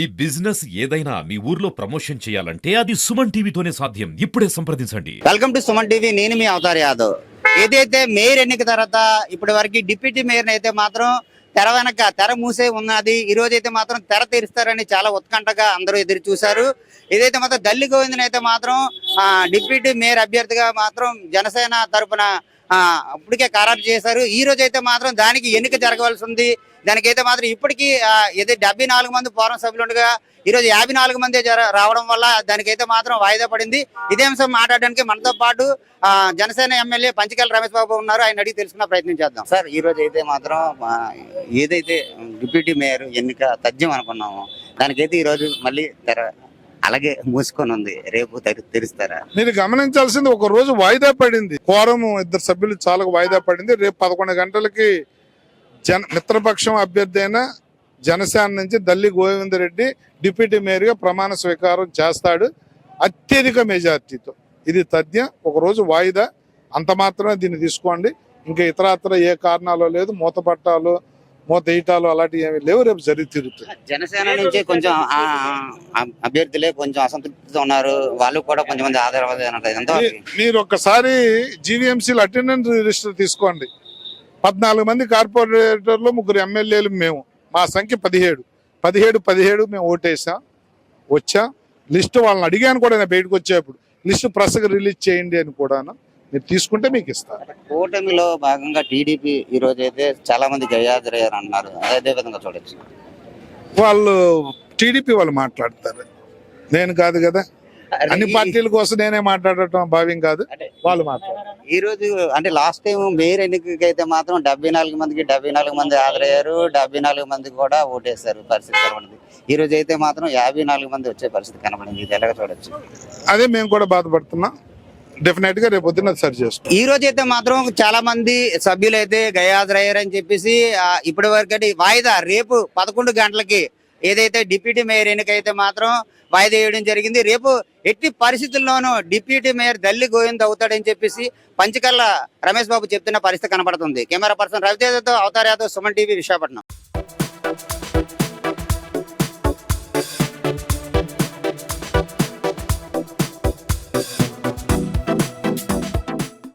ఈ బిజినెస్ ఏదైనా మీ ఊర్లో ప్రమోషన్ చేయాలంటే అది సుమన్ టీవీతోనే సాధ్యం. ఇప్పుడే సంప్రదించండి. వెల్కమ్ టు సుమన్ టీవీ నేను మీ అవతార్ యాదవ్. ఏదైతే మేయర్ ఎన్నిక తర్వాత ఇప్పటి వరకు డిప్యూటీ మేయర్ అయితే మాత్రం తెర వెనక తెర మూసే ఉన్నది. ఈ రోజు అయితే మాత్రం తెర తీరుస్తారని చాలా ఉత్కంఠగా అందరూ ఎదురు చూశారు. ఏదైతే మాత్రం దల్లి గోవిందన్ అయితే మాత్రం డిప్యూటీ మేయర్ అభ్యర్థిగా మాత్రం జనసేన తరపున అప్పటికే ఖరారు చేశారు. ఈ రోజు అయితే మాత్రం దానికి ఎన్నిక జరగవలసి ఉంది దానికైతే మాత్రం ఇప్పటికీ ఆ, ఏదో డెబ్బై నాలుగు మంది ఫోరం సభ్యులు ఉండగా ఈ రోజు యాభై నాలుగు మంది జర- రావడం వల్ల దానికైతే మాత్రం వాయిదా పడింది. ఇదే అంశం మాట్లాడడానికి మనతో పాటు జనసేన ఎమ్మెల్యే పంచకల్ రమేష్ బాబు ఉన్నారు. ఆయన అడిగి తెలుసుకున్న ప్రయత్నం చేద్దాం. సార్ ఈ రోజు అయితే మాత్రం ఏదైతే డిప్యూటీ మేయర్ ఎన్నిక తథ్యం అనుకున్నామో దానికైతే ఈ రోజు మళ్ళీ అలాగే మూసుకొని ఉంది. రేపు తెలుస్తారా తెరుస్తారా? మీరు గమనించాల్సింది ఒక రోజు వాయిదా పడింది. కోరం ఇద్దరు సభ్యులు చాలా వాయిదా పడింది. రేపు పదకొండు గంటలకి జన మిత్రపక్షం అభ్యర్థి అయిన జనసేన నుంచి దల్లి గోవిందరెడ్డి డిప్యూటీ మేయర్గా ప్రమాణ స్వీకారం చేస్తాడు. అత్యధిక మెజార్టీతో. ఇది తథ్యం. ఒక రోజు వాయిదా. అంత మాత్రమే దీన్ని తీసుకోండి. ఇంకా ఇతరత్ర ఏ కారణాలు లేదు. మూతపట్టాలు మూత అలాంటివి ఏమీ లేవు రేపు జరిగి తీరుతుంది జనసేన నుంచి కొంచెం అభ్యర్థులే కొంచెం అసంతృప్తితో ఉన్నారు. వాళ్ళు కూడా కొంతమంది మీ- మీరు ఒక్కసారి జీవీఎంసీలు అటెండెన్స్ రిజిస్టర్ తీసుకోండి. పద్నాలుగు మంది కార్పొరేటర్లు ముగ్గురు ఎమ్మెల్యేలు మేము. మా సంఖ్య పదిహేడు. పదిహేడు పదిహేడు మేము ఓటేసాం. వచ్చాం. లిస్టు వాళ్ళని అడిగాను కూడా నేను బయటకు వచ్చేప్పుడు. లిస్టు ప్రెస్కి రిలీజ్ చేయండి అని కూడాను. మీరు తీసుకుంటే మీకు ఇస్తాను కూటమిలో భాగంగా టీడీపీ ఈ రోజు అయితే చాలా మంది గయాదరయ్యారు అన్నారు అదే విధంగా చూడొచ్చు. వాళ్ళు టీడీపీ వాళ్ళు మాట్లాడతారు. నేను కాదు కదా. అన్ని పార్టీల కోసం నేనే మాట్లాడటం భావ్యం కాదు. అంటే వాళ్ళు మాట్లాడారు. ఈ రోజు అంటే లాస్ట్ టైం మేయర్ ఎన్నికకి అయితే మాత్రం డెబ్బై నాలుగు మందికి డెబ్బై నాలుగు మంది హాజరయ్యారు డెబ్బై నాలుగు మంది కూడా ఓటేశారు పరిస్థితి కనబడింది. ఈ రోజు అయితే మాత్రం యాభై నాలుగు మంది వచ్చే పరిస్థితి కనబడింది. ఇది ఎలాగ చూడొచ్చు. అదే మేము కూడా బాధపడుతున్నాం. డెఫినెట్గా రేపు పొద్దున్న సరి చేస్తాం. ఈ రోజు అయితే మాత్రం చాలా మంది సభ్యులు అయితే గయాజరయ్యారని చెప్పేసి ఇప్పటి వరకు వాయిదా రేపు పదకొండు గంటలకి ఏదైతే డిప్యూటీ మేయర్ ఎన్నిక అయితే మాత్రం వాయిదా వేయడం జరిగింది రేపు ఎట్టి పరిస్థితుల్లోనూ డిప్యూటీ మేయర్ దల్లి గోవింద్ అవుతాడని చెప్పేసి పంచకల్ల రమేష్ బాబు చెప్తున్న పరిస్థితి కనబడుతుంది కెమెరా పర్సన్ రవితేజతో అవతార్ యాదవ్ సుమన్ టీవీ విశాఖపట్నం.